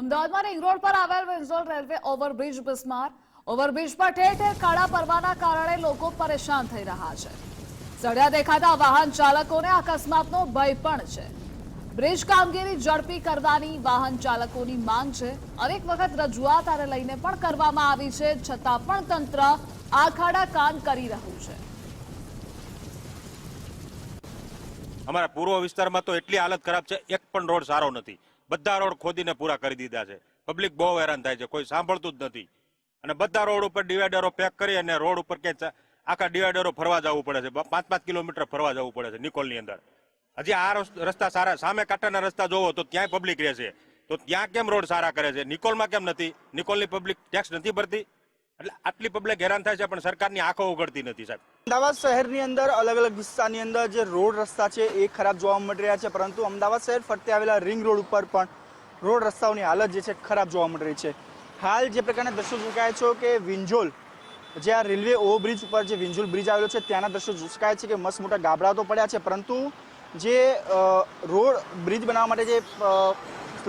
અમદાવાદમાં ring road પર આવેલ વિન્ઝોલ રેલવે ઓવરબ્રિજ બિસ્માર. ઓવરબ્રિજ પર ઠેર ઠેર કાળા પડવાના કારણે લોકો પરેશાન થઈ રહ્યા છે. સળિયા દેખાતા વાહન ચાલકોને અકસ્માતનો ભય પણ છે. બ્રિજ કામગીરી ઝડપી કરવાની વાહન ચાલકોની માંગ છે. અનેક વખત રજૂઆત આને લઈને પણ કરવામાં આવી છે, છતાં પણ તંત્ર આખાડા કાન કરી રહ્યું છે. અમારા પૂર્વ વિસ્તારમાં તો એટલી હાલત ખરાબ છે, એક પણ રોડ સારો નથી. બધા રોડ ખોદીને પૂરા કરી દીધા છે. પબ્લિક બહુ હેરાન થાય છે, કોઈ સાંભળતું જ નથી. અને બધા રોડ ઉપર ડિવાઈડરો પેક કરી અને રોડ ઉપર કે આખા ડિવાઈડરો ફરવા જવું પડે છે. પાંચ પાંચ કિલોમીટર ફરવા જવું પડે છે નિકોલની અંદર. હજી આ રસ- રસ્તા સારા, સામે કાંઠાના રસ્તા જોવો તો ત્યાંય પબ્લિક રહે છે તો ત્યાં કેમ રોડ સારા કરે છે? નિકોલમાં કેમ નથી? નિકોલની પબ્લિક ટેક્સ નથી ભરતી? એટલે આટલી પબ્લિક હેરાન થાય છે, પણ સરકારની આંખો ઉગડતી નથી સાહેબ. અમદાવાદ શહેરની અંદર અલગ અલગ વિસ્તારની અંદર જે રોડ રસ્તા છે એ ખરાબ જોવા મળી રહ્યા છે, પરંતુ અમદાવાદ શહેર ફરતે આવેલા રિંગ રોડ ઉપર પણ રોડ રસ્તાઓની હાલત જે છે ખરાબ જોવા મળી રહી છે. હાલ જે પ્રકારના દ્રશ્યો ચૂકાય છો કે વિંજોલ જે આ રેલવે ઓવરબ્રિજ ઉપર જે વિંજોલ બ્રિજ આવેલો છે, ત્યાંના દ્રશ્યો ચૂકાય છે કે મસ્ત મોટા ગાબડા તો પડ્યા છે, પરંતુ જે રોડ બ્રિજ બનાવવા માટે જે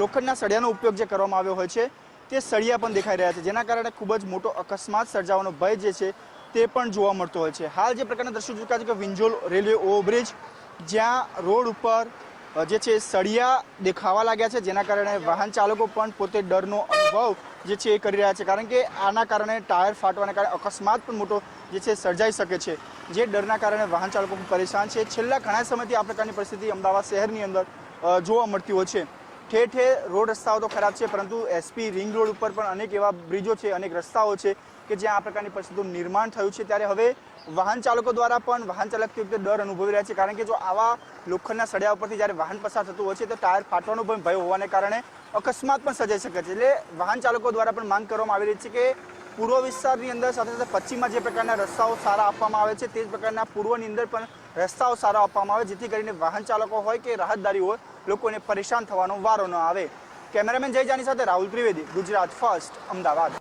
લોખંડના સળિયાનો ઉપયોગ જે કરવામાં આવ્યો હોય છે તે સળિયા પણ દેખાઈ રહ્યા છે, જેના કારણે ખૂબ જ મોટો અકસ્માત સર્જાવાનો ભય જે છે તે પણ જોવા મળતો હોય છે. હાલ જે પ્રકારના દ્રશ્યો ચૂક્યા છે કે વિંજોલ રેલવે ઓવરબ્રિજ, જ્યાં રોડ ઉપર જે છે સળિયા દેખાવા લાગ્યા છે, જેના કારણે વાહન ચાલકો પણ પોતે ડરનો અનુભવ જે છે એ કરી રહ્યા છે, કારણ કે આના કારણે ટાયર ફાટવાના કારણે અકસ્માત પણ મોટો જે છે સર્જાઈ શકે છે, જે ડરના કારણે વાહન ચાલકો પણ પરેશાન છે. છેલ્લા ઘણા સમયથી આ પ્રકારની પરિસ્થિતિ અમદાવાદ શહેરની અંદર જોવા મળતી હોય છે. ઠેર ઠેર રોડ રસ્તાઓ તો ખરાબ છે, પરંતુ એસપી રિંગ રોડ ઉપર પણ અનેક એવા બ્રિજો છે, અનેક રસ્તાઓ છે કે જ્યાં આ પ્રકારની પરિસ્થિતિનું નિર્માણ થયું છે. ત્યારે હવે વાહન ચાલકો દ્વારા પણ વાહન ચાલકતી વખતે ડર અનુભવી રહ્યા છે, કારણ કે જો આવા લોખંડના સળિયા ઉપરથી જ્યારે વાહન પસાર થતું હોય છે, તો ટાયર ફાટવાનો પણ ભય હોવાને કારણે અકસ્માત પણ સર્જાઈ શકે છે. એટલે વાહન ચાલકો દ્વારા પણ માંગ કરવામાં આવી રહી છે કે પૂર્વ વિસ્તારની અંદર સાથે સાથે પશ્ચિમમાં જે પ્રકારના રસ્તાઓ સારા આપવામાં આવે છે, તે જ પ્રકારના પૂર્વની અંદર પણ રસ્તાઓ સારા આપવામાં આવે, જેથી કરીને વાહન ચાલકો હોય કે રાહતદારી હોય લોકોને પરેશાન થવાનો વારો ન આવે. કેમેરામેન જય જાની સાથે રાહુલ ત્રિવેદી, ગુજરાત ફર્સ્ટ, અમદાવાદ.